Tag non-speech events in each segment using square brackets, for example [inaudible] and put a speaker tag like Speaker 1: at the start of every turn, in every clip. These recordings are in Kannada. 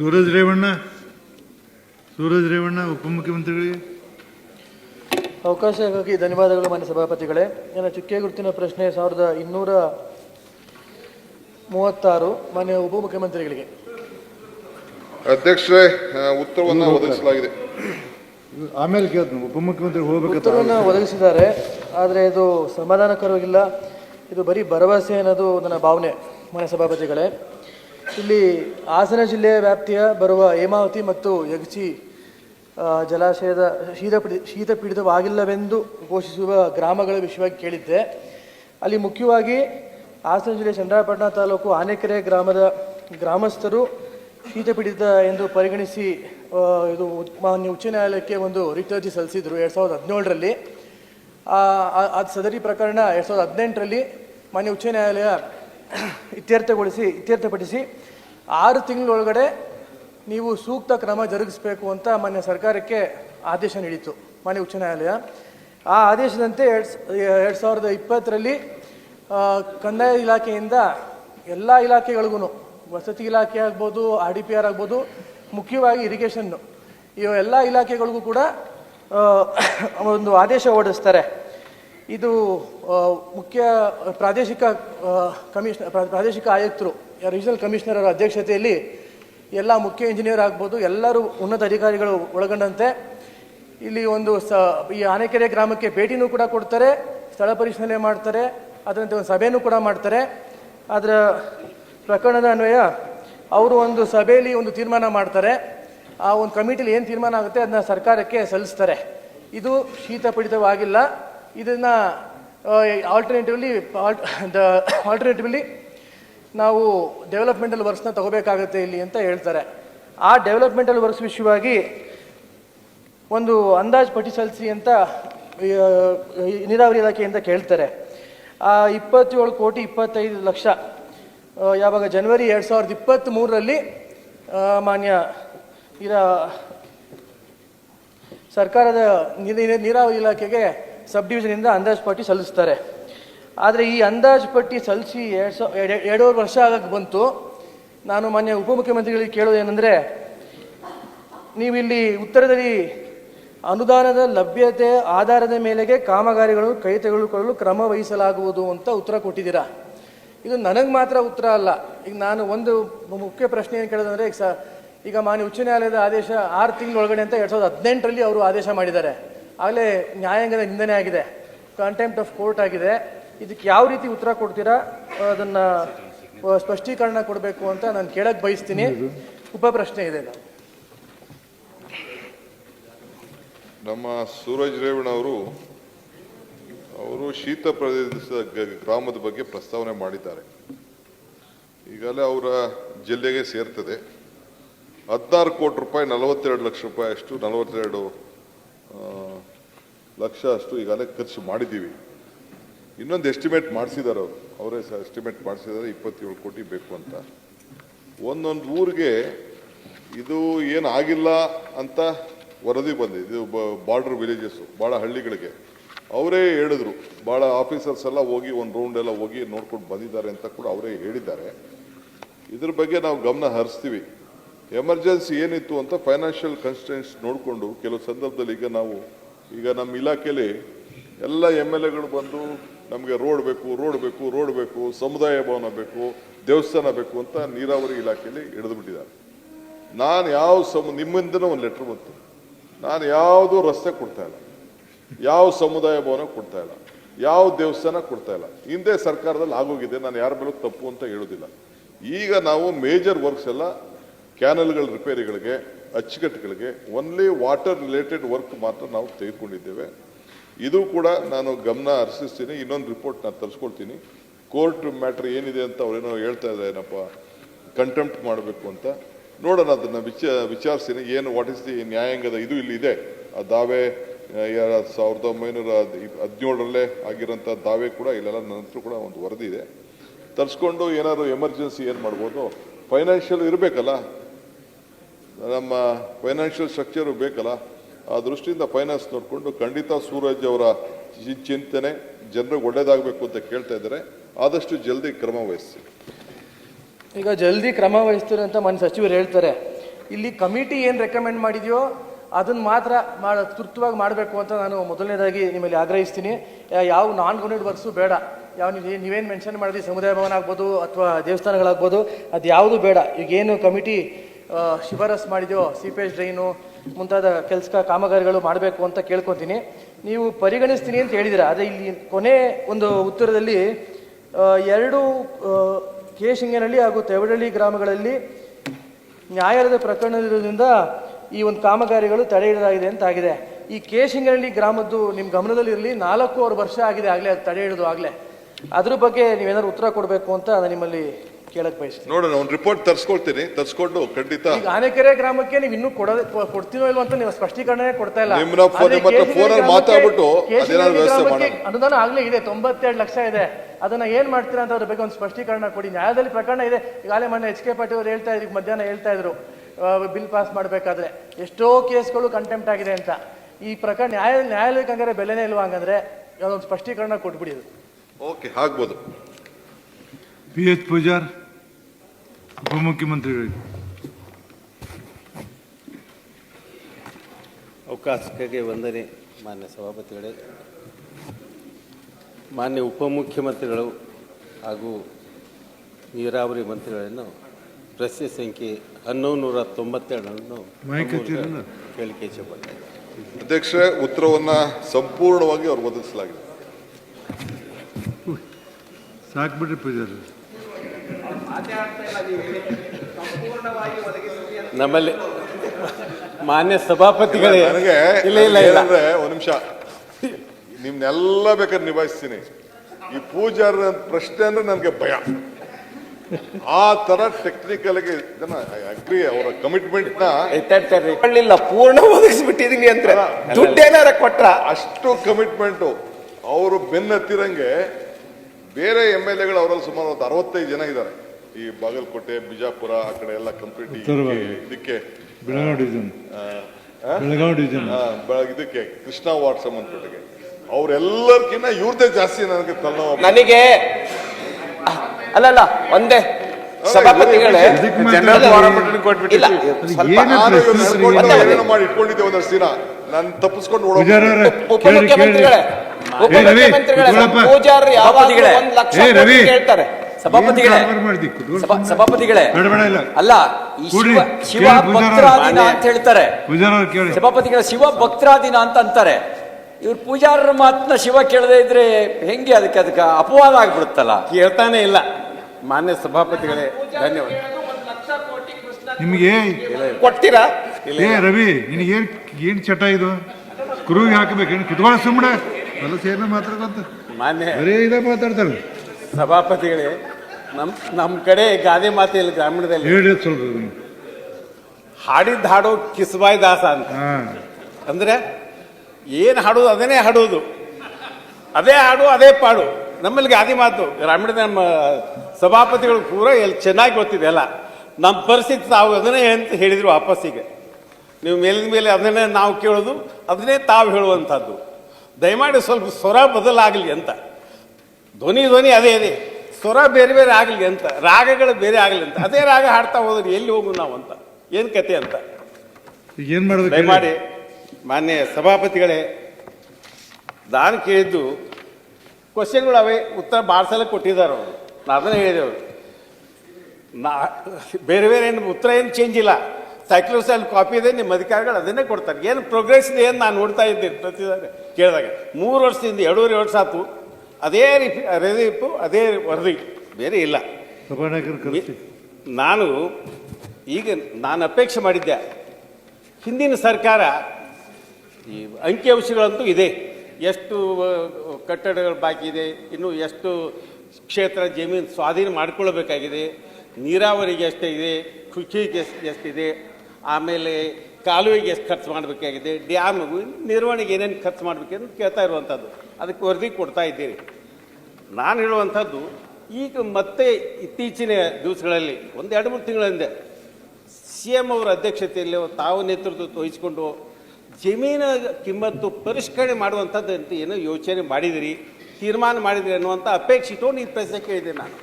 Speaker 1: ಸೂರಜ್ ರೇವಣ್ಣ ಸೂರಜ್ ರೇವಣ್ಣ ಉಪಮುಖ್ಯಮಂತ್ರಿಗಳಿಗೆ.
Speaker 2: ಅವಕಾಶಕ್ಕಾಗಿ ಧನ್ಯವಾದಗಳು ಮಾನ್ಯ ಸಭಾಪತಿಗಳೇ. ನನ್ನ ಚುಕ್ಕೆ ಗುರುತಿನ ಪ್ರಶ್ನೆ ಸಾವಿರದ ಇನ್ನೂರ ಮೂವತ್ತಾರು ಮಾನ್ಯ ಉಪಮುಖ್ಯಮಂತ್ರಿಗಳಿಗೆ.
Speaker 3: ಅಧ್ಯಕ್ಷರೇ ಉತ್ತರವನ್ನು ಒದಗಿಸಲಾಗಿದೆ.
Speaker 1: ಆಮೇಲೆ ಕೇಳ್ತೀನಿ ಉಪಮುಖ್ಯಮಂತ್ರಿ ಹೋಗ್ಬೇಕು
Speaker 2: ಉತ್ತರವನ್ನು ಒದಗಿಸಿದ್ದಾರೆ ಆದರೆ ಇದು ಸಮಾಧಾನಕರವಾಗಿಲ್ಲ. ಇದು ಬರೀ ಭರವಸೆ ಅನ್ನೋದು ನನ್ನ ಭಾವನೆ ಮಾನ್ಯ ಸಭಾಪತಿಗಳೇ. ಇಲ್ಲಿ ಹಾಸನ ಜಿಲ್ಲೆಯ ವ್ಯಾಪ್ತಿಯ ಬರುವ ಹೇಮಾವತಿ ಮತ್ತು ಯಗಚಿ ಜಲಾಶಯದ ಶೀತ ಶೀತ ಪೀಡಿತವಾಗಿಲ್ಲವೆಂದು ಘೋಷಿಸುವ ಗ್ರಾಮಗಳ ವಿಷಯವಾಗಿ ಕೇಳಿದ್ದೆ. ಅಲ್ಲಿ ಮುಖ್ಯವಾಗಿ ಹಾಸನ ಜಿಲ್ಲೆ ಚಂದ್ರಾಪಟ್ಟಣ ತಾಲೂಕು ಆನೆಕೆರೆ ಗ್ರಾಮದ ಗ್ರಾಮಸ್ಥರು ಶೀತ ಪೀಡಿತ ಎಂದು ಪರಿಗಣಿಸಿ ಇದು ಮಾನ್ಯ ಉಚ್ಚ ನ್ಯಾಯಾಲಯಕ್ಕೆ ಒಂದು ರಿಟ್ ಅರ್ಜಿ ಸಲ್ಲಿಸಿದ್ರು ಎರಡು ಸಾವಿರದ ಹದಿನೇಳರಲ್ಲಿ. ಅದು ಸದರಿ ಪ್ರಕರಣ ಎರಡು ಸಾವಿರದ ಹದಿನೆಂಟರಲ್ಲಿ ಮಾನ್ಯ ಉಚ್ಚ ನ್ಯಾಯಾಲಯ ಇತ್ಯರ್ಥಗೊಳಿಸಿ, ಇತ್ಯರ್ಥಪಡಿಸಿ ಆರು ತಿಂಗಳೊಳಗಡೆ ನೀವು ಸೂಕ್ತ ಕ್ರಮ ಜರುಗಿಸಬೇಕು ಅಂತ ಮಾನ್ಯ ಸರ್ಕಾರಕ್ಕೆ ಆದೇಶ ನೀಡಿತು ಮಾನ್ಯ ಉಚ್ಚ ನ್ಯಾಯಾಲಯ. ಆ ಆದೇಶದಂತೆ ಎರಡು ಎರಡು ಸಾವಿರದ ಇಪ್ಪತ್ತರಲ್ಲಿ ಕಂದಾಯ ಇಲಾಖೆಯಿಂದ ಎಲ್ಲ ಇಲಾಖೆಗಳಿಗೂ ವಸತಿ ಇಲಾಖೆ ಆಗ್ಬೋದು, ಆರ್ ಡಿ ಪಿ ಆರ್ ಆಗ್ಬೋದು, ಮುಖ್ಯವಾಗಿ ಇರಿಗೇಷನ್ನು, ಇವು ಎಲ್ಲ ಇಲಾಖೆಗಳಿಗೂ ಕೂಡ [coughs] ಒಂದು ಆದೇಶ ಹೊರಡಿಸ್ತಾರೆ. ಇದು ಮುಖ್ಯ ಪ್ರಾದೇಶಿಕ ಕಮಿಷನ್ ಪ್ರಾದೇಶಿಕ ಆಯುಕ್ತರು, ರೀಜನಲ್ ಕಮಿಷನರ್ ಅವರ ಅಧ್ಯಕ್ಷತೆಯಲ್ಲಿ ಎಲ್ಲ ಮುಖ್ಯ ಇಂಜಿನಿಯರ್ ಆಗ್ಬೋದು, ಎಲ್ಲರೂ ಉನ್ನತ ಅಧಿಕಾರಿಗಳು ಒಳಗೊಂಡಂತೆ. ಇಲ್ಲಿ ಒಂದು ಸ, ಈ ಆನೆಕೆರೆ ಗ್ರಾಮಕ್ಕೆ ಭೇಟಿನೂ ಕೂಡ ಕೊಡ್ತಾರೆ, ಸ್ಥಳ ಪರಿಶೀಲನೆ ಮಾಡ್ತಾರೆ, ಅದರಂತೆ ಒಂದು ಸಭೆಯೂ ಕೂಡ ಮಾಡ್ತಾರೆ. ಅದರ ಪ್ರಕರಣದ ಅನ್ವಯ, ಅವರು ಒಂದು ಸಭೆಯಲ್ಲಿ ಒಂದು ತೀರ್ಮಾನ ಮಾಡ್ತಾರೆ. ಆ ಒಂದು ಕಮಿಟಿಲಿ ಏನು ತೀರ್ಮಾನ ಆಗುತ್ತೆ ಅದನ್ನ ಸರ್ಕಾರಕ್ಕೆ ಸಲ್ಲಿಸ್ತಾರೆ. ಇದು ಶೀತಪಡಿತವಾಗಿಲ್ಲ ಇದನ್ನ ಆಲ್ಟರ್ನೇಟಿವ್ಲಿ ಆಲ್ಟರ್ನೇಟಿವ್ಲಿ [coughs] [coughs] ನಾವು ಡೆವಲಪ್ಮೆಂಟಲ್ ವರ್ಕ್ಸ್ನ ತಗೋಬೇಕಾಗುತ್ತೆ ಇಲ್ಲಿ ಅಂತ ಹೇಳ್ತಾರೆ. ಆ ಡೆವಲಪ್ಮೆಂಟಲ್ ವರ್ಕ್ಸ್ ವಿಷಯವಾಗಿ ಒಂದು ಅಂದಾಜು ಪಟ್ಟಿ ಸಲ್ಲಿಸಿ ಅಂತ ನೀರಾವರಿ ಇಲಾಖೆ ನೀರಾವರಿ ಇಲಾಖೆಯಿಂದ ಕೇಳ್ತಾರೆ. ಆ, ಇಪ್ಪತ್ತೇಳು ಕೋಟಿ ಇಪ್ಪತ್ತೈದು ಲಕ್ಷ ಯಾವಾಗ ಜನವರಿ ಎರಡು ಸಾವಿರದ ಇಪ್ಪತ್ತ್ಮೂರರಲ್ಲಿ ಮಾನ್ಯ ಇರ, ಸರ್ಕಾರದ ನೀರ- ನೀರಾವರಿ ಇಲಾಖೆಗೆ ಸಬ್ ಡಿವಿಷನಿಂದ ಅಂದಾಜು ಪಟ್ಟಿ ಸಲ್ಲಿಸ್ತಾರೆ. ಆದರೆ ಈ ಅಂದಾಜು ಪಟ್ಟಿ ಸಲ್ಲಿಸಿ ಎರಡು ಸಾವಿರ ಎರಡೂವರೆ ವರ್ಷ ಆಗಕ್ಕೆ ಬಂತು. ನಾನು ಮಾನ್ಯ ಉಪಮುಖ್ಯಮಂತ್ರಿಗಳಿಗೆ ಕೇಳೋದು ಏನಂದರೆ ನೀವು ಇಲ್ಲಿ ಉತ್ತರದಲ್ಲಿ ಅನುದಾನದ ಲಭ್ಯತೆ ಆಧಾರದ ಮೇಲೆಗೆ ಕಾಮಗಾರಿಗಳು, ಕೈ ತೆಗೆದುಕೊಳ್ಳಲು ಕ್ರಮ ವಹಿಸಲಾಗುವುದು ಅಂತ ಉತ್ತರ ಕೊಟ್ಟಿದ್ದೀರಾ? ಇದು ನನಗೆ ಮಾತ್ರ ಉತ್ತರ ಅಲ್ಲ. ಈಗ ನಾನು ಒಂದು ಮುಖ್ಯ ಪ್ರಶ್ನೆ ಏನು ಕೇಳೋದಂದ್ರೆ, ಈಗ ಸ ಈಗ ಮಾನ್ಯ ಉಚ್ಚ ನ್ಯಾಯಾಲಯದ ಆದೇಶ ಆರು ತಿಂಗಳೊಳಗಡೆ ಅಂತ ಎರಡು ಸಾವಿರದ ಹದಿನೆಂಟರಲ್ಲಿ ಅವರು ಆದೇಶ ಮಾಡಿದ್ದಾರೆ. ಆಗಲೇ ನ್ಯಾಯಾಂಗದ ನಿಂದನೆ ಆಗಿದೆ. ಕಂಟೆಂಪ್ಟ್ ಆಫ್ ಕೋರ್ಟ್ ಆಗಿದೆ. ಇದಕ್ಕೆ ಯಾವ ರೀತಿ ಉತ್ತರ ಕೊಡ್ತೀರಾ? ಅದನ್ನು ಸ್ಪಷ್ಟೀಕರಣ ಕೊಡಬೇಕು ಅಂತ ನಾನು ಕೇಳಕ್ಕೆ ಬಯಸ್ತೀನಿ. ಉಪ ಪ್ರಶ್ನೆ ಇದೆ
Speaker 3: ನಮ್ಮ ಸೂರಜ್ ರೇವಣ್ಣ ಅವರು ಅವರು ಶೀತ ಪ್ರದೇಶದ ಗ್ರಾಮದ ಬಗ್ಗೆ ಪ್ರಸ್ತಾವನೆ ಮಾಡಿದ್ದಾರೆ. ಈಗಲೇ ಅವರ ಜಿಲ್ಲೆಗೆ ಸೇರ್ತದೆ. ಹದಿನಾರು ಕೋಟಿ ರೂಪಾಯಿ, ನಲವತ್ತೆರಡು ಲಕ್ಷ ರೂಪಾಯಿ ಅಷ್ಟು, ನಲವತ್ತೆರಡು ಲಕ್ಷ ಅಷ್ಟು ಈಗಾಗಲೇ ಖರ್ಚು ಮಾಡಿದ್ದೀವಿ. ಇನ್ನೊಂದು ಎಸ್ಟಿಮೇಟ್ ಮಾಡಿಸಿದ್ದಾರೆ ಅವರು. ಅವರೇ ಸಹ ಎಸ್ಟಿಮೇಟ್ ಮಾಡಿಸಿದ್ದಾರೆ ಇಪ್ಪತ್ತೇಳು ಕೋಟಿ ಬೇಕು ಅಂತ. ಒಂದೊಂದು ಊರಿಗೆ ಇದು ಏನು ಆಗಿಲ್ಲ ಅಂತ ವರದಿ ಬಂದಿದೆ. ಇದು ಬಾರ್ಡರ್ ವಿಲೇಜಸ್ಸು ಭಾಳ ಹಳ್ಳಿಗಳಿಗೆ. ಅವರೇ ಹೇಳಿದ್ರು. ಭಾಳ ಆಫೀಸರ್ಸ್ ಎಲ್ಲ ಹೋಗಿ ಒಂದು ರೌಂಡ್ ಎಲ್ಲ ಹೋಗಿ ನೋಡ್ಕೊಂಡು ಬಂದಿದ್ದಾರೆ ಅಂತ ಕೂಡ ಅವರೇ ಹೇಳಿದ್ದಾರೆ. ಇದ್ರ ಬಗ್ಗೆ ನಾವು ಗಮನ ಹರಿಸ್ತೀವಿ. ಎಮರ್ಜೆನ್ಸಿ ಏನಿತ್ತು ಅಂತ ಫೈನಾನ್ಷಿಯಲ್ ಕನ್ಸ್ಟೆಂಟ್ಸ್ ನೋಡಿಕೊಂಡು ಕೆಲವು ಸಂದರ್ಭದಲ್ಲಿ ಈಗ ನಾವು ಈಗ ನಮ್ಮ ಇಲಾಖೆಯಲ್ಲಿ ಎಲ್ಲ ಎಂ ಎಲ್ ಎಗಳು ಬಂದು ನಮಗೆ ರೋಡ್ ಬೇಕು ರೋಡ್ ಬೇಕು ರೋಡ್ ಬೇಕು, ಸಮುದಾಯ ಭವನ ಬೇಕು, ದೇವಸ್ಥಾನ ಬೇಕು ಅಂತ ನೀರಾವರಿ ಇಲಾಖೆಯಲ್ಲಿ ಹಿಡಿದು ಬಿಟ್ಟಿದ್ದಾರೆ. ನಾನು ಯಾವ ಸಮ, ನಿಮ್ಮಿಂದನೂ ಒಂದು ಲೆಟ್ರ್ ಬಂತು. ನಾನು ಯಾವುದು ರಸ್ತೆ ಕೊಡ್ತಾ ಇಲ್ಲ. ಯಾವ ಸಮುದಾಯ ಭವನ ಕೊಡ್ತಾ ಇಲ್ಲ. ಯಾವ ದೇವಸ್ಥಾನ ಕೊಡ್ತಾ ಇಲ್ಲ. ಹಿಂದೆ ಸರ್ಕಾರದಲ್ಲಿ ಆಗೋಗಿದೆ. ನಾನು ಯಾರ ಮೇಲೂ ತಪ್ಪು ಅಂತ ಹೇಳೋದಿಲ್ಲ. ಈಗ ನಾವು ಮೇಜರ್ ವರ್ಕ್ಸ್ ಎಲ್ಲ ಕ್ಯಾನಲ್ಗಳ ರಿಪೇರಿಗಳಿಗೆ ಅಚ್ಚುಕಟ್ಟುಗಳಿಗೆ ಓನ್ಲಿ ವಾಟರ್ ರಿಲೇಟೆಡ್ ವರ್ಕ್ ಮಾತ್ರ ನಾವು ತೆಗೆದುಕೊಂಡಿದ್ದೇವೆ. ಇದು ಕೂಡ ನಾನು ಗಮನ ಹರಿಸ್ತೀನಿ ಇನ್ನೊಂದು ರಿಪೋರ್ಟ್ ನಾನು ತರಿಸ್ಕೊಳ್ತೀನಿ. ಕೋರ್ಟ್ ಮ್ಯಾಟ್ರ್ ಏನಿದೆ ಅಂತ ಅವರೇನೋ ಹೇಳ್ತಾ ಇದ್ದಾರೆ, ಏನಪ್ಪ ಕಂಟೆಂಪ್ಟ್ ಮಾಡಬೇಕು ಅಂತ. ನೋಡೋಣ, ಅದನ್ನು ವಿಚ, ವಿಚಾರಿಸ್ತೀನಿ, ಏನು ವಾಟ್ ಇಸ್ ದಿ ನ್ಯಾಯಾಂಗದ ಇದು ಇಲ್ಲಿ ಇದೆ. ಆ ದಾವೆ ಸಾವಿರದ ಒಂಬೈನೂರ ಹದಿನೇಳರಲ್ಲೇ ಆಗಿರೋಂಥ ದಾವೆ ಕೂಡ ಇಲ್ಲೆಲ್ಲ ನನ್ನ ಹತ್ರ ಕೂಡ ಒಂದು ವರದಿ ಇದೆ. ತರಿಸ್ಕೊಂಡು ಏನಾದ್ರು ಎಮರ್ಜೆನ್ಸಿ ಏನು ಮಾಡ್ಬೋದು? ಫೈನಾನ್ಷಿಯಲ್ ಇರಬೇಕಲ್ಲ. ನಮ್ಮ ಫೈನಾನ್ಷಿಯಲ್ ಸ್ಟ್ರಕ್ಚರು ಬೇಕಲ್ಲ, ಆ ದೃಷ್ಟಿಯಿಂದ ಫೈನಾನ್ಸ್ ನೋಡಿಕೊಂಡು ಖಂಡಿತ ಸೂರಜ್ ಅವರ ಚಿಂತನೆ ಜನರಿಗೆ ಒಳ್ಳೇದಾಗಬೇಕು ಅಂತ ಕೇಳ್ತಾ ಇದ್ದಾರೆ. ಆದಷ್ಟು ಜಲ್ದಿ ಕ್ರಮ ವಹಿಸ್ತೀವಿ
Speaker 2: ಈಗ ಜಲ್ದಿ ಕ್ರಮ ವಹಿಸ್ತೀರಿ ಅಂತ ಮನೆ ಸಚಿವರು ಹೇಳ್ತಾರೆ. ಇಲ್ಲಿ ಕಮಿಟಿ ಏನು ರೆಕಮೆಂಡ್ ಮಾಡಿದೆಯೋ ಅದನ್ನು ಮಾತ್ರ ಮಾಡ, ತುರ್ತವಾಗಿ ಮಾಡಬೇಕು ಅಂತ ನಾನು ಮೊದಲನೇದಾಗಿ ನಿಮ್ಮಲ್ಲಿ ಆಗ್ರಹಿಸ್ತೀನಿ. ಯಾವ ನಾನ್ ಗೌರ್ಮೆಂಟ್ ವರ್ಕ್ಸು ಬೇಡ. ಯಾವ ನೀವು ನೀವೇನು ಮೆನ್ಷನ್ ಮಾಡಿದ್ರಿ ಸಮುದಾಯ ಭವನ ಆಗ್ಬೋದು ಅಥವಾ ದೇವಸ್ಥಾನಗಳಾಗ್ಬೋದು ಅದು ಯಾವುದು ಬೇಡ. ಈಗೇನು ಕಮಿಟಿ ಶಿಫಾರಸ್ ಮಾಡಿದೆಯೋ ಸೀಪೇಜ್ ಡ್ರೈನು ಮುಂತಾದ ಕೆಲಸ ಕಾಮಗಾರಿಗಳು ಮಾಡಬೇಕು ಅಂತ ಕೇಳ್ಕೊತೀನಿ. ನೀವು ಪರಿಗಣಿಸ್ತೀನಿ ಅಂತ ಹೇಳಿದಿರ, ಆದರೆ ಇಲ್ಲಿ ಕೊನೆ ಒಂದು ಉತ್ತರದಲ್ಲಿ ಎರಡು ಕೇಶಿಂಗನಹಳ್ಳಿ ಹಾಗೂ ತೆವಡಳ್ಳಿ ಗ್ರಾಮಗಳಲ್ಲಿ ನ್ಯಾಯಾಲಯದ ಪ್ರಕರಣವಿರೋದ್ರಿಂದ ಈ ಒಂದು ಕಾಮಗಾರಿಗಳು ತಡೆ ಹಿಡಿದಾಗಿದೆ ಅಂತ ಆಗಿದೆ. ಈ ಕೆ ಶಿಂಗನಹಳ್ಳಿ ಗ್ರಾಮದ್ದು ನಿಮ್ಮ ಗಮನದಲ್ಲಿರಲಿ ನಾಲ್ಕೂವರೆ ವರ್ಷ ಆಗಿದೆ ಆಗಲೇ ಅದು ತಡೆ ಹಿಡಿದು ಆಗಲೇ. ಅದ್ರ ಬಗ್ಗೆ ನೀವೇನಾದ್ರು ಉತ್ತರ ಕೊಡಬೇಕು ಅಂತ ನಿಮ್ಮಲ್ಲಿ ಕೇಳಕ್ ಬಯಸ್ತೀನಿ.
Speaker 3: ನೋಡೋಣ ಒಂದು ರಿಪೋರ್ಟ್ ತರ್ಸ್ಕೊಳ್ತೀನಿ. ತರ್ಸ್ಕೊಂಡು ಖಂಡಿತ
Speaker 2: ಈಗ ಆನೆಕೆರೆ ಗ್ರಾಮಕ್ಕೆ ನೀವು ಇನ್ನೂ ಕೊಡೋದೇ ಕೊ- ಕೊಡ್ತೀನೋ ಇಲ್ವೋ ಅಂತ ನೀವು ಸ್ಪಷ್ಟೀಕರಣನೇ ಕೊಡ್ತಾ ಇಲ್ಲ.
Speaker 3: ಫೋನ್-
Speaker 2: ಆದ್ರೆ
Speaker 3: ನಿಮ್ಮ ಹತ್ರ
Speaker 2: ಕೇಶಿಂಗನಹಳ್ಳಿ
Speaker 3: ಫೋನಲ್ಲಿ
Speaker 2: ಗ್ರಾಮಕ್ಕೆ-
Speaker 3: ಮಾತಾಡ್ಬಿಟ್ಟು ಅದೇನಾದ್ರು ವ್ಯವಸ್ಥೆ
Speaker 2: ಗ್ರಾಮಕ್ಕೆ
Speaker 3: ಮಾಡೋಣ.
Speaker 2: ಅನುದಾನ ಆಗ್ಲೇ ಇದೆ ತೊಂಬತ್ತೆರಡು ಲಕ್ಷ ಇದೆ. ಅದನ್ನ ಏನ್ ಮಾಡ್ತೀರಾ ಅಂತ ಅದ್ರ ಬಗ್ಗೆ ಒಂದು ಸ್ಪಷ್ಟೀಕರಣ ಕೊಡಿ. ನ್ಯಾಯದಲ್ಲಿ ಪ್ರಕರಣ ಇದೆ. ಈಗಾಗಲೇ ಮೊನ್ನೆ ಎಚ್ ಕೆ ಪಾಟೀಲ್ ಅವರು ಹೇಳ್ತಾ ಇದ್ರು ಮಧ್ಯಾಹ್ನ ಹೇಳ್ತಾ ಇದ್ರು ಬಿಲ್ ಪಾಸ್ ಮಾಡಬೇಕಾದ್ರೆ. ಎಷ್ಟೋ ಕೇಸ್ಗಳು ಕಂಟೆಂಪ್ಟ್ ಆಗಿದೆ ಅಂತ. ಈ ಪ್ರಕರಣ ನ್ಯಾಯ ನ್ಯಾಯಾಲಯಕ್ಕೆ ಹಂಗಾರೆ ಬೆಲೆನೇ ಇಲ್ವಾ ಹಂಗಂದ್ರೆ ಅದೊಂದು ಸ್ಪಷ್ಟೀಕರಣ ಕೊಟ್ಬಿಡಿ ಅದು
Speaker 3: ಓಕೆ ಆಗ್ಬೋದು.
Speaker 1: ಪಿ ಎಚ್ ಪೂಜಾರ್ ಉಪಮುಖ್ಯಮಂತ್ರಿಗಳಿಗೆ
Speaker 4: ಅವಕಾಶಕ್ಕಾಗಿ ವಂದನೆ ಮಾನ್ಯ ಸಭಾಪತಿಗಳೇ. ಮಾನ್ಯ ಉಪಮುಖ್ಯಮಂತ್ರಿಗಳು ಹಾಗೂ ನೀರಾವರಿ ಮಂತ್ರಿಗಳನ್ನು ಪ್ರಶ್ನೆ ಸಂಖ್ಯೆ ಹನ್ನೊಂದು ನೂರ ತೊಂಬತ್ತೆರಡನ್ನು ಹೇಳಿಕೆ ಇಚ್ಛೆಪಡ್ತೇನೆ
Speaker 3: ಅಧ್ಯಕ್ಷರೇ ಸಂಪೂರ್ಣವಾಗಿ ಅವ್ರು ಒದಗಿಸಲಾಗಿದೆ.
Speaker 1: ಸಾಕ್ಬಿಟ್ರಿ ಪೂಜಾರ್.
Speaker 4: ನಮ್ಮಲ್ಲಿ ಮಾನ್ಯ ಸಭಾಪತಿಗಳೇ
Speaker 3: ನನಗೆ
Speaker 4: ಇಲ್ಲ ಇಲ್ಲ ಇಲ್ಲ.
Speaker 3: ಏನಂದ್ರೆ ಒಂದ್ ನಿಮಿಷ. ನಿಮ್ನೆಲ್ಲ ಬೇಕಾದ್ರೆ ನಿಭಾಯಿಸ್ತೀನಿ. ಈ ಪೂಜಾರ ಪ್ರಶ್ನೆ ಅಂದ್ರೆ ನನಗೆ ಭಯ. ಆ ತರ ಟೆಕ್ನಿಕಲ್ ಆಗಿ ಇದನ್ನ ಅಗ್ರಿ ಅವರ
Speaker 4: ಕಮಿಟ್ಮೆಂಟ್ನ.
Speaker 5: ಕೊಳ್ಳಿಲ್ಲ ಪೂರ್ಣ ಒದಗಿಸ್ಬಿಟ್ಟಿದೀನಿ ಅಂತ ದುಡ್ಡೇನಾರ ಕೊಟ್ರ?
Speaker 3: ಅಷ್ಟು ಕಮಿಟ್ಮೆಂಟ್ ಅವರು ಬೆನ್ನತ್ತಿರಂಗೆ ಬೇರೆ ಎಂ ಎಲ್ ಎಗಳು ಅವರಲ್ಲಿ ಸುಮಾರು ಒಂದು ಅರವತ್ತೈದು ಜನ ಇದ್ದಾರೆ. ಈ ಬಾಗಲಕೋಟೆ ಬಿಜಾಪುರ ಆ ಕಡೆ ಎಲ್ಲ ಕಂಪ್ಲೀಟ್. ಇದಕ್ಕೆ ಇದಕ್ಕೆ ಕೃಷ್ಣ ವಾರ್ಡ್ ಸಂಬಂಧಪಟ್ಟಿಗೆ. ಅವ್ರೆಲ್ಲರ್ಕಿನ್ನ ಇವ್ರದೇ ಜಾಸ್ತಿ ನನಗೆ ತಲೆನೋವು
Speaker 5: ನನಗೆ ಅಲ್ಲಲ್ಲ ಒಂದೇ ಸಭಾಪತಿಗಳೇ.
Speaker 3: ಮಾಡಿ ಇಟ್ಕೊಂಡಿದ್ದೆ ಒಂದಷ್ಟು ದಿನ. ನಾನು ತಪ್ಪಿಸ್ಕೊಂಡು
Speaker 1: ಪೂಜಾರ್
Speaker 5: ಉಪಮುಖ್ಯಮಂತ್ರಿಗಳೇ ಉಪಮುಖ್ಯಮಂತ್ರಿಗಳೇ ಯಾವಾಗ. ಒಂದ್ ಲಕ್ಷ ಕೇಳ್ತಾರೆ.
Speaker 6: ಸಭಾಪತಿಗಳೇ ಸಭಾಪತಿಗಳೇ
Speaker 1: ಬೇಡ, ಬೇಡ, ಇಲ್ಲ.
Speaker 6: ಅಲ್ಲ ಶಿವ ಭಕ್ತರಾದಿನ ಅಂತ ಹೇಳ್ತಾರೆ. ಸಭಾಪತಿಗಳ ಶಿವ ಭಕ್ತರಾದಿನ ಅಂತ ಅಂತಾರೆ. ಇವ್ರ ಪೂಜಾರರ ಮಾತನ್ನ ಶಿವ ಕೇಳದೆ ಇದ್ರೆ ಹೆಂಗೆ ಅದಕ್ಕೆ ಅದಕ್ಕೆ ಅಪವಾದ ಆಗ್ಬಿಡುತ್ತಲ್ಲ?
Speaker 4: ಕೇಳ್ತಾನೆ ಇಲ್ಲ. ಮಾನ್ಯ ಸಭಾಪತಿಗಳೇ ಧನ್ಯವಾದ.
Speaker 1: ನಿಮ್ಗೆ
Speaker 5: ಕೊಟ್ಟಿರಾ
Speaker 1: ಏ ರವಿ ನಿನಗೆ ಏನ್ ಏನ್ ಚಟ ಇದು? ಕುರುವಿಗೆ ಹಾಕಬೇಕೇನು ಕುತ್ಕೊಳ್ಳ ಸುಮ್ಮನೆ ಎಲ್ಲ ಸೇರ್ನ ಮಾತಾಡ್ಕೊಂತ
Speaker 4: ಮಾನ್ಯ.
Speaker 1: ಬರೀ ಇದೇ ಮಾತಾಡ್ತಾರೆ.
Speaker 4: ಸಭಾಪತಿಗಳೇ ನಮ್ ನಮ್ಮ ಕಡೆ ಗಾದೆ ಮಾತಿಲ್ಲ ಗ್ರಾಮೀಣದಲ್ಲಿ
Speaker 1: ಹೇಳಿ ಸ್ವಲ್ಪ. ನೀವು.
Speaker 4: ಹಾಡಿದ ಹಾಡು ಕಿಸ್ಬಾಯ್ ದಾಸ ಅಂತ.
Speaker 1: ಹಾ.
Speaker 4: ಅಂದ್ರೆ ಏನು ಹಾಡೋದು ಅದನ್ನೇ ಹಾಡೋದು. ಅದೇ ಹಾಡು ಅದೇ ಪಾಡು. ನಮ್ಮಲ್ಲಿ ಗಾದಿ ಮಾತು. ಗ್ರಾಮೀಣದ ನಮ್ಮ ಸಭಾಪತಿಗಳು ಪೂರ ಎಲ್ಲಿ ಚೆನ್ನಾಗಿ ಗೊತ್ತಿದೆ ಅಲ್ಲ ನಮ್ಮ ಪರಿಸ್ಥಿತಿ ತಾವು ಅದನ್ನೇ ಅಂತ ಹೇಳಿದ್ರು ವಾಪಸ್ಸಿಗೆ. ನೀವು ಮೇಲಿನ ಮೇಲೆ ಅದನ್ನೇ ನಾವು ಕೇಳೋದು ಅದನ್ನೇ ತಾವು ಹೇಳುವಂಥದ್ದು. ದಯಮಾಡಿ ಸ್ವಲ್ಪ ಸ್ವರ ಬದಲಾಗಲಿ ಅಂತ. ಧ್ವನಿ ಧ್ವನಿ ಅದೇ ಅದೇ. ಸ್ವರ ಬೇರೆ ಬೇರೆ ಆಗಲಿ ಅಂತ. ರಾಗಗಳು ಬೇರೆ ಆಗಲಿ ಅಂತ. ಅದೇ ರಾಗ ಹಾಡ್ತಾ ಹೋದ್ರೆ ಎಲ್ಲಿ ಹೋಗು ನಾವು ಅಂತ. ಏನು ಕತೆ ಅಂತ.
Speaker 1: ಏನ್ ಹೇಳಿ?
Speaker 4: ದಯಮಾಡಿ ಮಾನ್ಯ ಸಭಾಪತಿಗಳೇ ನಾನು ಕೇಳಿದ್ದು ಕ್ವಶನ್ಗಳು ಅವೇ ಉತ್ತರ ಭಾಳ ಕೊಟ್ಟಿದ್ದಾರೆ ಅವರು. ನಾನು ಅದನ್ನೇ ಅವರು. ನಾ ಬೇರೆ ಬೇರೆ ಏನು ಉತ್ತರ ಏನು ಚೇಂಜ್ ಇಲ್ಲ. ಸೈಕ್ಲೋಸಲ್ಲಿ ಕಾಪಿ ಇದೆ ನಿಮ್ಮ ಅಧಿಕಾರಿಗಳು ಅದನ್ನೇ ಕೊಡ್ತಾರೆ. ಏನು ಪ್ರೋಗ್ರೆಸ್ ಇದೆ ಏನು ನಾನು ನೋಡ್ತಾ ಇದ್ದೀನಿ ಪ್ರತಿ ಕೇಳಿದಾಗ. ಮೂರು ವರ್ಷದಿಂದ ಎರಡೂವರೆ ವರ್ಷ ಆಯ್ತು. ಅದೇ ಅದೇ ರಿಪು ಅದೇ ವರದಿ ಬೇರೆ ಇಲ್ಲ. ನಾನು ಈಗ ನಾನು ಅಪೇಕ್ಷೆ ಮಾಡಿದ್ದೆ. ಹಿಂದಿನ ಸರ್ಕಾರ ಈ ಅಂಕಿಅಂಶಗಳಂತೂ ಇದೆ. ಎಷ್ಟು ಕಟ್ಟಡಗಳು ಬಾಕಿ ಇದೆ ಇನ್ನು ಎಷ್ಟು ಕ್ಷೇತ್ರ ಜಮೀನು ಸ್ವಾಧೀನ ಮಾಡಿಕೊಳ್ಬೇಕಾಗಿದೆ ನೀರಾವರಿಗೆ ಎಷ್ಟಿದೆ ಕೃಷಿಗೆ ಎಷ್ಟು ಎಷ್ಟಿದೆ ಆಮೇಲೆ ಕಾಲುವೆಗೆ ಎಷ್ಟು ಖರ್ಚು ಮಾಡಬೇಕಾಗಿದೆ ಡ್ಯಾಮ್ ನಿರ್ವಹಣೆಗೆ ಏನೇನು ಖರ್ಚು ಮಾಡಬೇಕೆಂದು ಕೇಳ್ತಾ ಇರುವಂಥದ್ದು. ಅದಕ್ಕೆ ವರದಿ ಕೊಡ್ತಾ ಇದ್ದೀರಿ. ನಾನು ಹೇಳುವಂಥದ್ದು ಈಗ ಮತ್ತೆ ಇತ್ತೀಚಿನ ದಿವಸಗಳಲ್ಲಿ ಒಂದು ಎರಡು ಮೂರು ತಿಂಗಳ ಹಿಂದೆ ಸಿ ಎಂ ಅವರ ಅಧ್ಯಕ್ಷತೆಯಲ್ಲಿ ತಾವು ನೇತೃತ್ವ ವಹಿಸಿಕೊಂಡು ಜಮೀನ ಕಿಮ್ಮತ್ತು ಪರಿಷ್ಕರಣೆ ಮಾಡುವಂಥದ್ದು ಅಂತ ಏನೋ ಯೋಚನೆ ಮಾಡಿದಿರಿ ತೀರ್ಮಾನ ಮಾಡಿದಿರಿ ಅನ್ನುವಂಥ ಅಪೇಕ್ಷೆ ಇಟ್ಕೊಂಡು ಈ ಪ್ರಶ್ನೆ ಕೇಳಿದೆ ನಾನು.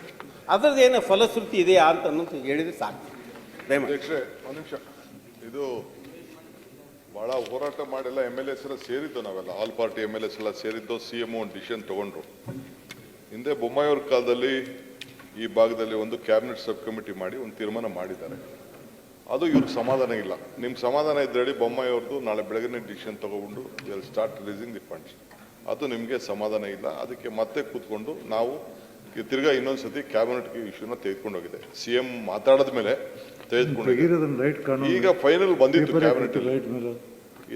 Speaker 4: ಅದರದ್ದು ಏನು ಫಲಶ್ರುತಿ ಇದೆಯಾ ಅಂತ ಅನ್ನೋದು ಹೇಳಿದ್ರೆ ಸಾಕು. ದಯಮಾಡಿ.
Speaker 3: ಇದು ಬಹಳ ಹೋರಾಟ ಮಾಡಿಲ್ಲ ಎಂ ಎಲ್ ಎಸ್ ಎಲ್ಲ ಸೇರಿದ್ದು ನಾವೆಲ್ಲ. All party M L S ಎಲ್ಲ ಸೇರಿದ್ದು ಸಿ ಎಂ ಒಂದು ಡಿಸಿಷನ್ ತಗೊಂಡ್ರು. ಹಿಂದೆ ಬೊಮ್ಮಾಯಿಯವ್ರ ಕಾಲದಲ್ಲಿ ಈ ಭಾಗದಲ್ಲಿ ಒಂದು ಕ್ಯಾಬಿನೆಟ್ ಸಬ್ ಕಮಿಟಿ ಮಾಡಿ ಒಂದು ತೀರ್ಮಾನ ಮಾಡಿದ್ದಾರೆ. ಅದು ಇವ್ರಿಗೆ ಸಮಾಧಾನ ಇಲ್ಲ. ನಿಮ್ಮ ಸಮಾಧಾನ ಇದ್ರೆ ಹೇಳಿ ಬೊಮ್ಮಾಯಿಯವ್ರದ್ದು ನಾಳೆ ಬೆಳಗ್ಗೆ ಡಿಸಿಷನ್ ತಗೊಂಡು will start releasing the funds ಅದು ನಿಮಗೆ ಸಮಾಧಾನ ಇಲ್ಲ. ಅದಕ್ಕೆ ಮತ್ತೆ ಕೂತ್ಕೊಂಡು ನಾವು ತಿರ್ಗಾ ಇನ್ನೊಂದು ಇನ್ನೊಂದ್ಸತಿ ಕ್ಯಾಬಿನೆಟ್ಗೆ ಇಶ್ಯೂನ ತೆಗೆದುಕೊಂಡು ಹೋಗಿದೆ. ಸಿ ಎಂ ಮಾತಾಡಿದ ಮೇಲೆ ಈಗ ಫೈನಲ್ ಬಂದಿತ್ತು ಕ್ಯಾಬಿನೆಟ್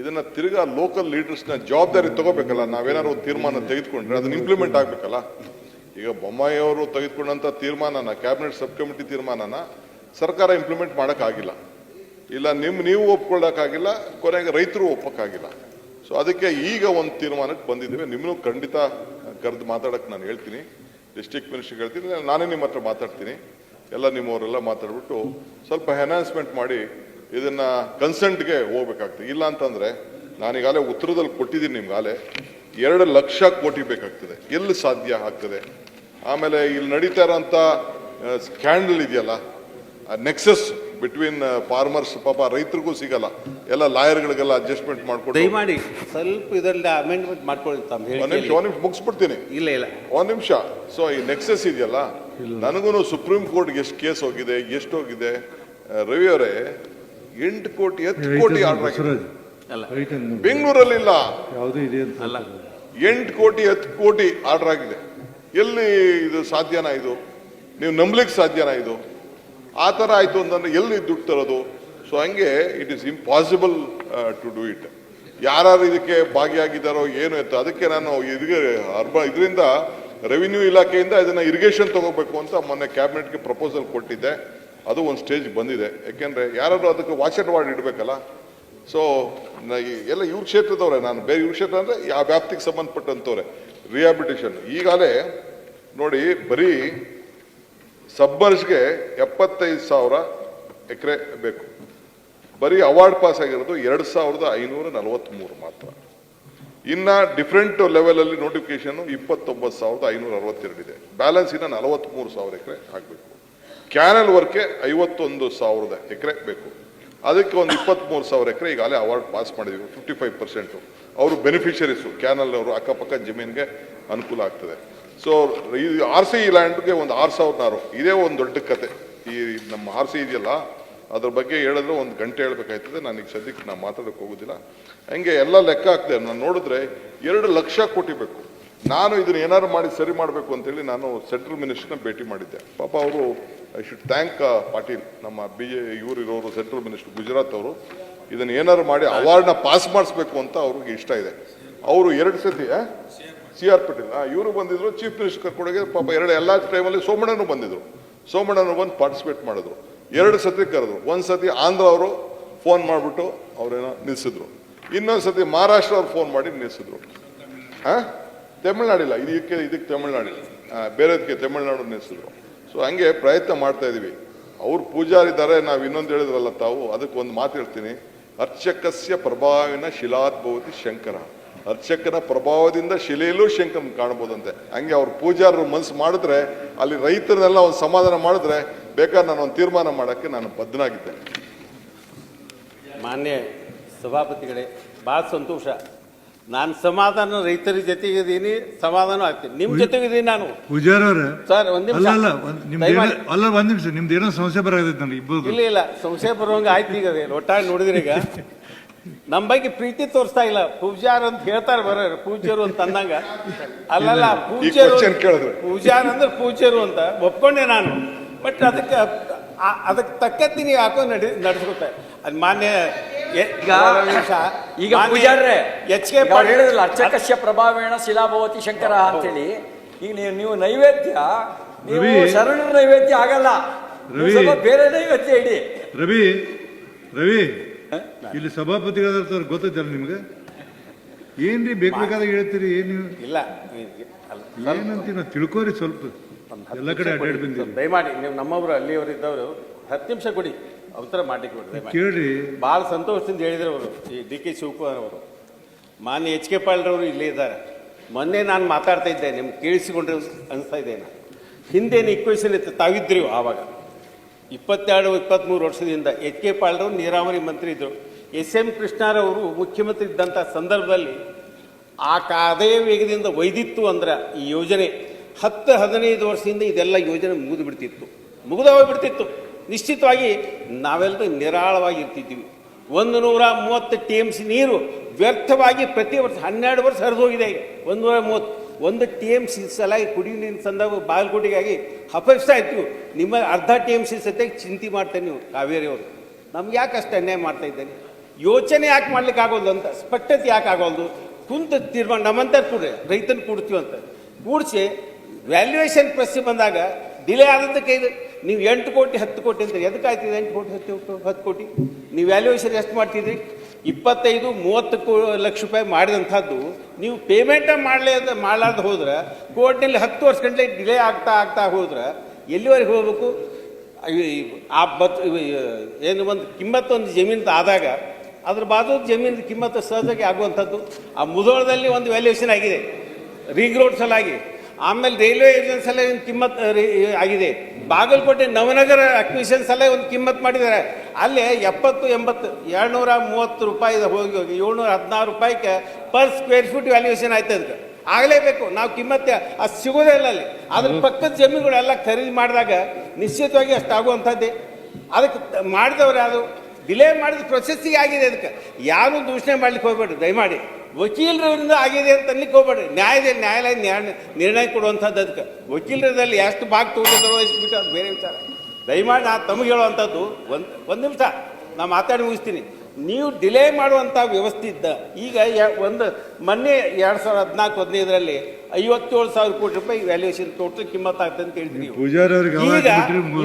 Speaker 3: ಇದನ್ನ ತಿರ್ಗಾ ಲೋಕಲ್ ಲೀಡರ್ಸ್ನ ಜವಾಬ್ದಾರಿ ತಗೋಬೇಕಲ್ಲ ನಾವೇನಾದ್ರು ಒಂದು ತೀರ್ಮಾನ ತೆಗೆದುಕೊಂಡ್ರೆ ಅದನ್ನ ಇಂಪ್ಲಿಮೆಂಟ್ ಆಗ್ಬೇಕಲ್ಲ? ಈಗ ಬೊಮ್ಮಾಯಿ ಅವರು ತೆಗೆದುಕೊಂಡಂತ ತೀರ್ಮಾನನ ಕ್ಯಾಬಿನೆಟ್ ಸಬ್ ಕಮಿಟಿ ತೀರ್ಮಾನನ ಸರ್ಕಾರ ಇಂಪ್ಲಿಮೆಂಟ್ ಮಾಡೋಕ್ಕಾಗಿಲ್ಲ. ಇಲ್ಲ ನಿಮ್ ನೀವು ಒಪ್ಕೊಳ್ಳೋಕ್ಕಾಗಿಲ್ಲ ಕೊನೆಗೆ ರೈತರು ಒಪ್ಪಕ್ಕಾಗಿಲ್ಲ. ಸೊ ಅದಕ್ಕೆ ಈಗ ಒಂದು ತೀರ್ಮಾನಕ್ಕೆ ಬಂದಿದ್ದೇವೆ. ನಿಮ್ಮನ್ನು ಖಂಡಿತ ಕರೆದು ಮಾತಾಡಕ್ಕೆ ನಾನು ಹೇಳ್ತೀನಿ. ಡಿಸ್ಟ್ರಿಕ್ಟ್ ಮಿನಿಸ್ಟರ್ಗೆ ಹೇಳ್ತೀನಿ. ನಾನೇ ನಿಮ್ಮ ಹತ್ರ ಮಾತಾಡ್ತೀನಿ. ಎಲ್ಲ ನಿಮ್ಮವರೆಲ್ಲ ಮಾತಾಡ್ಬಿಟ್ಟು ಸ್ವಲ್ಪ ಎನ್ಹಾನ್ಸ್ಮೆಂಟ್ ಮಾಡಿ ಇದನ್ನ ಕನ್ಸೆಂಟ್ಗೆ ಹೋಗ್ಬೇಕಾಗ್ತದೆ. ಇಲ್ಲ ಅಂತಂದ್ರೆ ನಾನೀಗಾಗಲೇ ಉತ್ತರದಲ್ಲಿ ಕೊಟ್ಟಿದ್ದೀನಿ ನಿಮ್ಗಾಲೆ ಎರಡು ಲಕ್ಷ ಕೋಟಿ ಬೇಕಾಗ್ತದೆ. ಎಲ್ಲಿ ಸಾಧ್ಯ ಆಗ್ತದೆ? ಆಮೇಲೆ ಇಲ್ಲಿ ನಡೀತಾ ಇರೋಂಥ ಸ್ಕ್ಯಾಂಡಲ್ ಇದೆಯಲ್ಲ ನೆಕ್ಸಸ್ ಬಿಟ್ವೀನ್ ಫಾರ್ಮರ್ಸ್ ಪಾಪ ರೈತರಿಗೂ ಸಿಗಲ್ಲ. ಎಲ್ಲ ಲಾಯರ್ಗಳಿಗೆಲ್ಲ ಅಡ್ಜಸ್ಟ್ಮೆಂಟ್ ಮಾಡ್ಕೊಡಿ
Speaker 4: ದಯಮಾಡಿ ಸ್ವಲ್ಪ ಇದರಲ್ಲಿ ಅಮೆಂಡ್ಮೆಂಟ್ ಮಾಡ್ಕೊಳ್ಳಿ
Speaker 3: ಒಂದು ನಿಮಿಷ ಒಂದ್ ನಿಮಿಷ ಮುಗಿಸ್ಬಿಡ್ತೀನಿ.
Speaker 4: ಇಲ್ಲ ಇಲ್ಲ.
Speaker 3: ಒಂದು ನಿಮಿಷ. ಸೊ ಈ ನೆಕ್ಸಸ್ ಇದೆಯಲ್ಲ ನನಗೂ ಸುಪ್ರೀಂ ಕೋರ್ಟ್ಗೆ ಎಷ್ಟು ಕೇಸ್ ಹೋಗಿದೆ ಎಷ್ಟು ಹೋಗಿದೆ ರವಿ ಅವರೇ ಎಂಟು ಕೋಟಿ ಹತ್ತು ಕೋಟಿ ಆರ್ಡರ್ ಆಗಿದೆ
Speaker 4: ಅಲ್ಲ.
Speaker 3: ಬೆಂಗಳೂರಲ್ಲಿ ಇಲ್ಲ
Speaker 1: ಯಾವುದೂ ಇದೆ ಅಂತ
Speaker 4: ಅಲ್ಲ.
Speaker 3: ಎಂಟು ಕೋಟಿ ಹತ್ತು ಕೋಟಿ ಆರ್ಡರ್ ಆಗಿದೆ ಎಲ್ಲಿ ಇದು ಸಾಧ್ಯನಾ ಇದು? ನೀವು ನಂಬ್ಲಿಕ್ಕೆ ಸಾಧ್ಯನಾ ಇದು? ಆ ಥರ ಆಯಿತು ಅಂತಂದ್ರೆ ಎಲ್ಲಿ ದುಡ್ಡು ತರೋದು? ಸೊ ಹಂಗೆ it is impossible to do it ಯಾರು ಇದಕ್ಕೆ ಭಾಗಿಯಾಗಿದ್ದಾರೋ ಏನು ಇತ್ತು ಅದಕ್ಕೆ ನಾನು ಇದಕ್ಕೆ ಅರ್ಬ ಇದರಿಂದ ರೆವಿನ್ಯೂ ಇಲಾಖೆಯಿಂದ ಇದನ್ನು ಇರಿಗೇಷನ್ ತಗೋಬೇಕು ಅಂತ ಮೊನ್ನೆ ಕ್ಯಾಬಿನೆಟ್ಗೆ ಪ್ರಪೋಸಲ್ ಕೊಟ್ಟಿದ್ದೆ. ಅದು ಒಂದು ಸ್ಟೇಜ್ ಬಂದಿದೆ. ಯಾಕೆಂದ್ರೆ ಯಾರಾದರೂ ಅದಕ್ಕೆ ವಾಚರ್ ವಾರ್ಡ್ ಇಡಬೇಕಲ್ಲ? ಸೊ ಎಲ್ಲ ಇವ್ರ ಕ್ಷೇತ್ರದವ್ರೆ, ನಾನು ಬೇರೆ ಇವ್ರ ಕ್ಷೇತ್ರ ಅಂದ್ರೆ ಆ ವ್ಯಾಪ್ತಿಗೆ ಸಂಬಂಧಪಟ್ಟಂಥವ್ರೆ ರಿಹಾಬಿಲಿಟೇಷನ್ ಈಗಾಗಲೇ ನೋಡಿ, ಬರೀ ಸಬ್ಬರ್ಸ್ಗೆ ಎಪ್ಪತ್ತೈದು ಸಾವಿರ ಎಕರೆ ಬೇಕು. ಬರೀ ಅವಾರ್ಡ್ ಪಾಸ್ ಆಗಿರೋದು ಎರಡು ಸಾವಿರದ ಐನೂರ ನಲವತ್ತ್ಮೂರು ಮಾತ್ರ. ಇನ್ನ ಡಿಫ್ರೆಂಟ್ ಲೆವೆಲ್ ಅಲ್ಲಿ ನೋಟಿಫಿಕೇಶನ್ ಇಪ್ಪತ್ತೊಂಬತ್ತು ಸಾವಿರದ ಐನೂರ ಅರವತ್ತೆರಡು ಇದೆ ಬ್ಯಾಲೆನ್ಸ್ ಇನ್ನ ನಲವತ್ತ್ಮೂರು ಸಾವಿರ ಎಕರೆ ಆಗಬೇಕು. ಕ್ಯಾನಲ್ ವರ್ಕ್ಗೆ ಐವತ್ತೊಂದು ಸಾವಿರದ ಎಕರೆ ಬೇಕು. ಅದಕ್ಕೆ ಒಂದು ಇಪ್ಪತ್ತ್ಮೂರು ಸಾವಿರ ಎಕರೆ ಈಗಾಗಲೇ ಅವಾರ್ಡ್ ಪಾಸ್ ಮಾಡಿದ್ವಿ. ಫಿಫ್ಟಿ ಫೈವ್ ಪರ್ಸೆಂಟು ಅವರು ಬೆನಿಫಿಷರೀಸು ಕ್ಯಾನಲ್ ಅವರು ಅಕ್ಕಪಕ್ಕ ಜಮೀನಿಗೆ ಅನುಕೂಲ ಆಗ್ತದೆ. ಸೊ ಈ ಆರ್ ಸಿ ಲ್ಯಾಂಡ್ಗೆ ಒಂದು ಆರು ಸಾವಿರ ನಾರು ಇದೇ ಒಂದು ದೊಡ್ಡ ಕತೆ. ಈ ನಮ್ಮ ಆರ್ ಸಿ ಇದೆಯಲ್ಲ ಅದ್ರ ಬಗ್ಗೆ ಹೇಳಿದ್ರೆ, ಒಂದು ಗಂಟೆ ಹೇಳ್ಬೇಕಾಯ್ತದೆ. ನಾನು ಈಗ ಸದ್ಯಕ್ಕೆ ನಾನು ಮಾತಾಡಕ್ಕೆ ಹೋಗೋದಿಲ್ಲ. ಹಂಗೆ ಎಲ್ಲ ಲೆಕ್ಕ ಹಾಕ್ದೆ. ನಾನು ನೋಡಿದ್ರೆ ಎರಡು ಲಕ್ಷ ಕೋಟಿ ನಾನು ಇದನ್ನ ಏನಾದ್ರು ಮಾಡಿ ಸರಿ ಮಾಡಬೇಕು ಅಂತೇಳಿ ನಾನು ಸೆಂಟ್ರಲ್ ಮಿನಿಸ್ಟರ್ನ ಭೇಟಿ ಮಾಡಿದ್ದೆ. ಪಾಪ ಅವರು, ಐ ಶುಡ್ ಥ್ಯಾಂಕ್ ಪಾಟೀಲ್, ನಮ್ಮ ಬಿ ಜೆ ಇವರು ಇರೋರು ಸೆಂಟ್ರಲ್ ಮಿನಿಸ್ಟರ್ ಗುಜರಾತ್ ಅವರು. ಇದನ್ನ ಏನಾದ್ರು ಮಾಡಿ ಅವಾರ್ಡ್ನ ಪಾಸ್ ಮಾಡಿಸ್ಬೇಕು ಅಂತ ಅವ್ರಿಗೆ ಇಷ್ಟ ಇದೆ. ಅವರು ಎರಡು ಸತಿ ಸಿ ಆರ್ ಪಟೇಲ್ ಇವರು ಬಂದಿದ್ರು, ಚೀಫ್ ಮಿನಿಸ್ಟರ್ ಕರ್ಕೊಂಡೋಗಿ ಪಾಪ ಎರಡು ಎಲ್ಲ ಟೈಮಲ್ಲಿ ಸೋಮಣ್ಣನೂ ಬಂದಿದ್ರು. ಸೋಮಣ್ಣನೂ ಬಂದು ಪಾರ್ಟಿಸಿಪೇಟ್ ಮಾಡಿದ್ರು. ಎರಡು ಸತಿ ಕರೆದ್ರು. ಒಂದು ಸತಿ ಆಂಧ್ರ ಅವರು ಫೋನ್ ಮಾಡಿಬಿಟ್ಟು ಅವ್ರೇನ ನಿಲ್ಲಿಸಿದ್ರು ಇನ್ನೊಂದು ಸತಿ ಮಹಾರಾಷ್ಟ್ರ ಅವ್ರು ಫೋನ್ ಮಾಡಿ ನಿಲ್ಲಿಸಿದ್ರು ಹಾ? ತಮಿಳ್ನಾಡಿಲ್ಲ. ಇದಕ್ಕೆ ಇದಕ್ಕೆ ತಮಿಳ್ನಾಡಿಲ್ಲ. ಬೇರೆದಕ್ಕೆ ತಮಿಳ್ನಾಡು ನಿಲ್ಲಿಸಿದ್ರು ಸೊ ಹಂಗೆ ಪ್ರಯತ್ನ ಮಾಡ್ತಾ ಇದೀವಿ. ಅವ್ರು ಪೂಜಾರಿದ್ದಾರೆ ನಾವು ಇನ್ನೊಂದು ಹೇಳಿದ್ರಲ್ಲ ತಾವು, ಅದಕ್ಕೆ ಒಂದು ಮಾತು ಹೇಳ್ತೀನಿ. ಅರ್ಚಕಸ್ಯ ಪ್ರಭಾವಿನ ಶಿಲಾದ್ಭವತಿ ಶಂಕರ. ಅರ್ಚಕನ ಪ್ರಭಾವದಿಂದ ಶಿಲೆಯಲ್ಲೂ ಶಂಕರನ್ ಕಾಣ್ಬೋದಂತೆ. ಹಂಗೆ ಅವ್ರು ಪೂಜಾರರು ಮನಸ್ಸು ಮಾಡಿದ್ರೆ, ಅಲ್ಲಿ ರೈತರನ್ನೆಲ್ಲ ಒಂದು ಸಮಾಧಾನ ಮಾಡಿದ್ರೆ ಬೇಕಾದ್ರೆ ನಾನು ಒಂದು ತೀರ್ಮಾನ ಮಾಡೋಕ್ಕೆ ನಾನು ಬದ್ಧನಾಗಿದ್ದೇನೆ.
Speaker 4: ಮಾನ್ಯ ಸಭಾಪತಿಗಳೇ ಭಾಳ ಸಂತೋಷ. ನಾನು ಸಮಾಧಾನ ರೈತರ ಜೊತೆಗಿದ್ದೀನಿ ಸಮಾಧಾನ ಆಗ್ತೀನಿ. ನಿಮ್ಮ ಜೊತೆಗಿದ್ದೀನಿ ನಾನು.
Speaker 1: ಪೂಜಾರ್ ಅವ್ರ.
Speaker 4: ಸರ್ ಒಂದ್ ನಿಮಿಷ.
Speaker 1: ಅಲ್ಲ ಅಲ್ಲ ಒಂದ್ ನಿಮ್ದು ಏನೋ
Speaker 4: ದಯಮಾಡಿ.
Speaker 1: ಅಲ್ಲ ಒಂದ್ ನಿಮಿಷ ನಿಮ್ದು ಏನೋ ಸಮಸ್ಯೆ ಬರಾಗೈತೆ ನನಗೆ ಇಬ್ಬರು
Speaker 4: ಇಲ್ಲ ಇಲ್ಲ ಸಂಶಯ ಬರೋಂಗ ಆಯ್ತು ಈಗ ಅದೇ ಒಟ್ಟಾಗಿ ನೋಡಿದ್ರಿ ಈಗ. ನಮ್ಮ ಬಗ್ಗೆ ಪ್ರೀತಿ ತೋರಿಸ್ತಾ ಇಲ್ಲ. ಪೂಜಾರ್ ಅಂತ ಹೇಳ್ತಾರೆ ಬರೋರು ಪೂಜ್ಯರು ಅಂತ ಅಂದಂಗ. ಅಲ್ಲಲ್ಲ ಪೂಜ್ಯರು
Speaker 3: question ಕೇಳಿದ್ರು.
Speaker 4: ಪೂಜಾರ್ ಅಂದ್ರೆ ಪೂಜ್ಯರು ಅಂತ ಒಪ್ಕೊಂಡೆ ನಾನು. ಬಟ್ ಅದಕ್ಕೆ ಅದಕ್ಕೆ ತಕ್ಕಂತೆ ನೀವು ಯಾಕೋ ನಡಿ ನಡೆಸ್ಕೊತ. ಅದು ಮಾನ್ಯ
Speaker 6: ಈಗ. ಈಗ ಪೂಜಾರ್ರೆ
Speaker 4: ಎಚ್ ಕೆ
Speaker 6: ಅವ್ರು ಹೇಳಿದ್ರಲ್ಲ ಅರ್ಚಕಶ್ಯ ಪ್ರಭಾವೇಣ ಶಿಲಾಭವತಿ ಶಂಕರ ಅಂತೇಳಿ. ಈಗ ನೀವು ನೀವು ನೈವೇದ್ಯ ನೀವು. ಶರಣರ ನೈವೇದ್ಯ ಆಗಲ್ಲ.
Speaker 1: ರವಿ.
Speaker 6: ಬೇರೆ ನೈವೇದ್ಯ ಇಡಿ.
Speaker 1: ರವಿ ರವಿ ಇಲ್ಲಿ ಸಭಾಪತಿಗಳಾದ್ರೆ ಗೊತ್ತಿದ್ದಲ್ಲ ನಿಮ್ಗೆ? ಏನ್ರಿ ಬೇಕು ಬೇಕಾದಾಗ ಹೇಳ್ತೀರಿ ಏನು
Speaker 4: ಇಲ್ಲ ಅಲ್ಲ
Speaker 1: ಏನಂತೀವಿ ನಾವು ತಿಳ್ಕೋರಿ ಸ್ವಲ್ಪ. ಎಲ್ಲ ಕಡೆ ಅಡ್ಡಾಡಿ ಬಂದಿರಿ
Speaker 4: ದಯಮಾಡಿ ನೀವು ನಮ್ಮವರು ಅಲ್ಲಿಯವರು ಇದ್ದವರು ಹತ್ತು ನಿಮಿಷ ಕೊಡಿ. ಉತ್ತರ ಮಾಡಿ ಕೊಡಿ ದಯಮಾಡಿ.
Speaker 1: ಕೇಳ್ರಿ.
Speaker 4: ಭಾಳ ಸಂತೋಷದಿಂದ ಹೇಳಿದ್ರು ಅವರು ಈ ಡಿ ಕೆ ಶಿವಕುಮಾರ್ ಅವರು ಮಾನ್ಯ ಎಚ್ ಕೆ ಪಾಲ್ರವರು ಇಲ್ಲೇ ಇದ್ದಾರೆ. ಮೊನ್ನೆ ನಾನು ಮಾತಾಡ್ತಾ ಇದ್ದೆ ನಿಮ್ಗೆ ಕೇಳಿಸಿಕೊಂಡ್ರೆ ಅನಿಸ್ತಾ ಇದೆ ನಾನು ಹಿಂದೇನು ಇಕ್ವೇಷನ್ ಇತ್ತು? ತಾವಿದ್ರಿ ಆವಾಗ. ಇಪ್ಪತ್ತೆರಡು ಇಪ್ಪತ್ತ್ಮೂರು ವರ್ಷದಿಂದ ಎಚ್ ಕೆ ಪಾಲ್ರವರು ನೀರಾವರಿ ಮಂತ್ರಿ ಇದ್ದರು ಎಸ್ ಎಂ ಕೃಷ್ಣರವರು ಮುಖ್ಯಮಂತ್ರಿ ಇದ್ದಂಥ ಸಂದರ್ಭದಲ್ಲಿ ಆ ಕಾದೇ ವೇಗದಿಂದ ಒಯ್ದಿತ್ತು ಅಂದ್ರೆ ಈ ಯೋಜನೆ ಹತ್ತು, ಹದಿನೈದು ವರ್ಷದಿಂದ ಇದೆಲ್ಲ ಯೋಜನೆ ಮುಗಿದು ಬಿಡ್ತಿತ್ತು ಮುಗಿದ ಹೋಗ್ಬಿಡ್ತಿತ್ತು ನಿಶ್ಚಿತವಾಗಿ ನಾವೆಲ್ಲರೂ ನಿರಾಳವಾಗಿ ಇರ್ತಿದ್ವಿ ಒಂದು ನೂರ ಮೂವತ್ತು ಟಿ ಎಂ ಸಿ ನೀರು ವ್ಯರ್ಥವಾಗಿ ಪ್ರತಿ ವರ್ಷ ಹನ್ನೆರಡು ವರ್ಷ ಹರಿದೋಗಿದೆ ಒಂದು ನೂರ ಮೂವತ್ತು. ಒಂದು ಟಿ ಎಂ ಸಿ ಸಲಾಗಿ ಕುಡಿಯುವ ನೀರಿನ ಸಂದರ್ಭ ಬಾಗಲಕೋಟೆಗಾಗಿ ಅಪಹರಿಸ್ತಾ ಇತ್ತು ನಿಮ್ಮ ಅರ್ಧ ಟಿ ಎಂ ಸಿ ಸತ್ಯಾಗಿ ಚಿಂತೆ ಮಾಡ್ತೇನೆ ನೀವು, ಕಾವೇರಿ ಅವರು. ನಮ್ಗೆ ಯಾಕೆ ಅಷ್ಟು ಅನ್ಯಾಯ ಮಾಡ್ತಾ ಇದ್ದೇನೆ? ಯೋಚನೆ ಯಾಕೆ ಮಾಡ್ಲಿಕ್ಕೆ ಆಗೋದು ಅಂತ, ಸ್ಪಷ್ಟತೆ ಯಾಕೆ ಆಗೋದು ಕುಂತ ತೀರ್ಮಾನ ನಮ್ಮಂತ ಕೂಡ ರೈತನ ಕೂಡ್ತೀವಿ ಅಂತ ಕೂಡಿಸಿ ವ್ಯಾಲ್ಯೂಯೇಷನ್ ಪ್ರಶ್ನೆ ಬಂದಾಗ ಡಿಲೇ ಆದದ್ದಕ್ಕೆ ಇದು. ನೀವು ಎಂಟು ಕೋಟಿ, ಹತ್ತು ಕೋಟಿ ಅಂತ ಎದಕ್ಕೆ ಆಯ್ತಿದೆ ಎಂಟು ಕೋಟಿ, ಹತ್ತು ಹತ್ತು ಕೋಟಿ? ನೀವು ವ್ಯಾಲ್ಯೂಯೇಷನ್ ಎಷ್ಟು ಮಾಡ್ತಿದ್ರಿ? ಇಪ್ಪತ್ತೈದು, ಮೂವತ್ತು ಲಕ್ಷ ರೂಪಾಯಿ ಮಾಡಿದಂಥದ್ದು. ನೀವು ಪೇಮೆಂಟ ಮಾಡಲೇ ಮಾಡಲಾರ್ದು ಹೋದ್ರೆ, ಕೋರ್ಟ್ನಲ್ಲಿ ಹತ್ತು ವರ್ಷ ಗಂಟೆ ಡಿಲೇ ಆಗ್ತಾ ಆಗ್ತಾ ಹೋದ್ರೆ, ಎಲ್ಲಿವರೆಗೆ ಹೋಗಬೇಕು? ಆ ಬತ್ ಏನು ಒಂದು ಕಿಮ್ಮತ್ತೊಂದು ಜಮೀನು ಆದಾಗ, ಅದ್ರ ಬಾಜು ಜಮೀನು ಕಿಮ್ಮತ್ತು ಸಹಜವಾಗಿ ಆಗುವಂಥದ್ದು. ಆ ಮುದೋಳದಲ್ಲಿ ಒಂದು ವ್ಯಾಲ್ಯೂಯೇಷನ್ ಆಗಿದೆ. ರಿಂಗ್ ರೋಡ್ ಸಲಾಗಿ ಆಮೇಲೆ ರೈಲ್ವೆ ಏಜೆನ್ಸ್ ಸಲ ಒಂದು ಕಿಮ್ಮತ್ ಆಗಿದೆ. ಬಾಗಲಕೋಟೆ ನವನಗರ ಅಕ್ವಿಷನ್ಸ್ ಸಲ ಒಂದು ಕಿಮ್ಮತ್ ಮಾಡಿದ್ದಾರೆ. ಅಲ್ಲೇ ಎಪ್ಪತ್ತು ಎಂಬತ್ತು ಏಳ್ನೂರ ಮೂವತ್ತು ರೂಪಾಯಿ ಹೋಗಿ ಹೋಗಿ ಏಳ್ನೂರ ಹದಿನಾರು ರೂಪಾಯಿಗೆ ಪರ್ ಸ್ಕ್ವೇರ್ ಫೀಟ್ ವ್ಯಾಲ್ಯೂಯೇಷನ್ ಆಯ್ತು ಅದಕ್ಕೆ ಆಗಲೇಬೇಕು ನಾವು ಕಿಮ್ಮತ್ತೆ ಅದು ಸಿಗೋದೇ ಇಲ್ಲ ಅಲ್ಲಿ. ಅದ್ರ ಪಕ್ಕದ ಜಮೀನುಗಳೆಲ್ಲ ಖರೀದಿ ಮಾಡಿದಾಗ ನಿಶ್ಚಿತವಾಗಿ ಅಷ್ಟು ಆಗುವಂಥದ್ದೇ. ಅದಕ್ಕೆ ಮಾಡಿದವ್ರೆ ಅದು ಡಿಲೇ ಮಾಡಿದ ಪ್ರೊಸೆಸ್ಸಿಗೆ ಆಗಿದೆ ಅದಕ್ಕೆ ಯಾರು ದೂಷಣೆ ಮಾಡ್ಲಿಕ್ಕೆ ಹೋಗ್ಬೇಡ್ರಿ ದಯಮಾಡಿ. ವಕೀಲರಿಂದ ಆಗಿದೆ ಅಂತ ಅನ್ಲಿಕ್ಕೆ ಹೋಗ್ಬೇಡ್ರಿ. ನ್ಯಾಯದ ನ್ಯಾಯಾಲಯ ನ್ಯಾಯ ನಿರ್ಣಯ ಕೊಡುವಂಥದ್ದು ಅದಕ್ಕೆ. ವಕೀಲರದಲ್ಲಿ ಎಷ್ಟು ಭಾಗ ತಗೊಂಡಿದ್ದಾರೋ ಎಷ್ಟು ಅದು ಬೇರೆ ವಿಚಾರ. ದಯಮಾಡಿ ನಾ ತಮಗೆ ಹೇಳುವಂಥದ್ದು ಒಂದು ಒಂದು ನಿಮಿಷ. ನಾ ಮಾತಾಡಿ ಮುಗಿಸ್ತೀನಿ. ನೀವು ಡಿಲೇ ಮಾಡುವಂಥ ವ್ಯವಸ್ಥೆ ಇದ್ದ ಈಗ ಒಂದು ಮೊನ್ನೆ ಎರಡು ಸಾವಿರದ ಹದಿನಾಲ್ಕು ಹದಿನೈದರಲ್ಲಿ ಐವತ್ತೇಳು ಸಾವಿರ ಕೋಟಿ ರೂಪಾಯಿ ವ್ಯಾಲ್ಯೂಯೇಷನ್ ಟೋಟಲ್ ಕಿಮ್ಮತ್ ಆಗ್ತದೆ ಅಂತ ಹೇಳಿದ್ರಿ ಈಗ.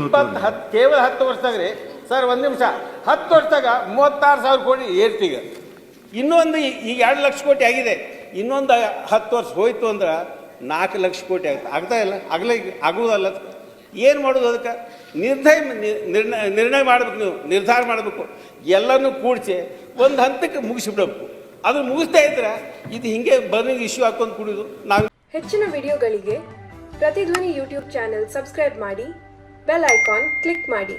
Speaker 4: ಇಪ್ಪತ್ತು ಹತ್ತು ಕೇವಲ ಹತ್ತು ವರ್ಷದಾಗ ರೀ ಸರ್ ಒಂದು ನಿಮಿಷ. ಹತ್ತು ವರ್ಷದಾಗ ಮೂವತ್ತಾರು ಸಾವಿರ ಕೋಟಿ ಏರ್ತೀಗ. ಇನ್ನೊಂದು ಈಗ ಎರಡು ಲಕ್ಷ ಕೋಟಿ ಆಗಿದೆ. ಇನ್ನೊಂದು ಹತ್ತು ವರ್ಷ ಹೋಯ್ತು ಅಂದ್ರೆ ನಾಲ್ಕು ಲಕ್ಷ ಕೋಟಿ ಆಗುತ್ತೆ. ಆಗ್ತಾ ಇಲ್ಲ? ಆಗಲೇ ಆಗುವುದಲ್ಲ ಏನು ಮಾಡೋದು ಅದಕ್ಕೆ? ನಿರ್ಧಯ ನಿರ್ಣಯ ನಿರ್ಣಯ ಮಾಡ್ಬೇಕು ನೀವು. ನಿರ್ಧಾರ ಮಾಡಬೇಕು. ಎಲ್ಲನೂ ಕೂಡಿಸಿ ಒಂದು ಹಂತಕ್ಕೆ ಮುಗಿಸಿಬಿಡಬೇಕು. ಅದು ಮುಗಿಸ್ತಾ ಇದ್ರೆ ಇದು ಹಿಂಗೆ ಬರ್ನಿಂಗ್ ಇಶ್ಯೂ ಹಾಕೊಂಡು ಕುಡಿಯೋದು ನಾವು
Speaker 7: ಹೆಚ್ಚಿನ ವಿಡಿಯೋಗಳಿಗೆ ಪ್ರತಿಧ್ವನಿ ಯೂಟ್ಯೂಬ್ ಚಾನೆಲ್ ಸಬ್ಸ್ಕ್ರೈಬ್ ಮಾಡಿ, ಬೆಲ್ ಐಕಾನ್ ಕ್ಲಿಕ್ ಮಾಡಿ.